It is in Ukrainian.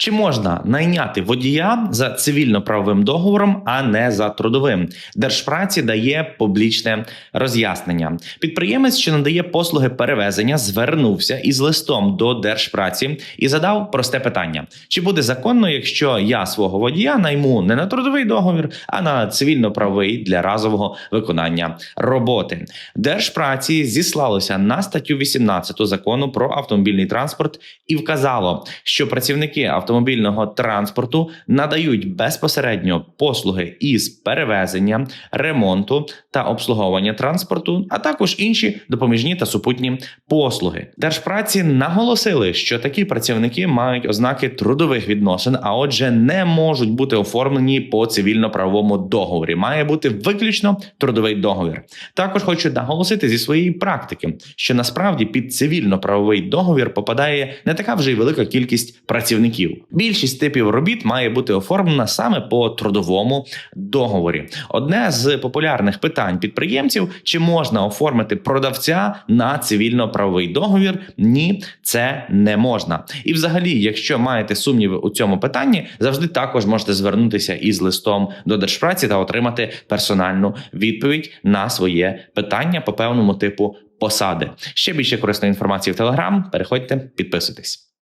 Чи можна найняти водія за цивільно-правовим договором, а не за трудовим? Держпраці дає публічне роз'яснення. Підприємець, що надає послуги перевезення, звернувся із листом до держпраці і задав просте питання: чи буде законно, якщо я свого водія найму не на трудовий договір, а на цивільно-правовий для разового виконання роботи? Держпраці зіслалося на статтю 18 закону про автомобільний транспорт і вказало, що працівники автомобільного транспорту надають безпосередньо послуги із перевезення, ремонту та обслуговування транспорту, а також інші допоміжні та супутні послуги. Держпраці наголосили, що такі працівники мають ознаки трудових відносин, а отже, не можуть бути оформлені по цивільно-правовому договорі. Має бути виключно трудовий договір. Також хочу наголосити зі своєї практики, що насправді під цивільно-правовий договір попадає не така вже й велика кількість працівників. Більшість типів робіт має бути оформлена саме по трудовому договорі. Одне з популярних питань підприємців: чи можна оформити продавця на цивільно-правовий договір? Ні, це не можна. І, взагалі, якщо маєте сумніви у цьому питанні, завжди також можете звернутися із листом до держпраці та отримати персональну відповідь на своє питання по певному типу посади. Ще більше корисної інформації в Телеграм. Переходьте, підписуйтесь.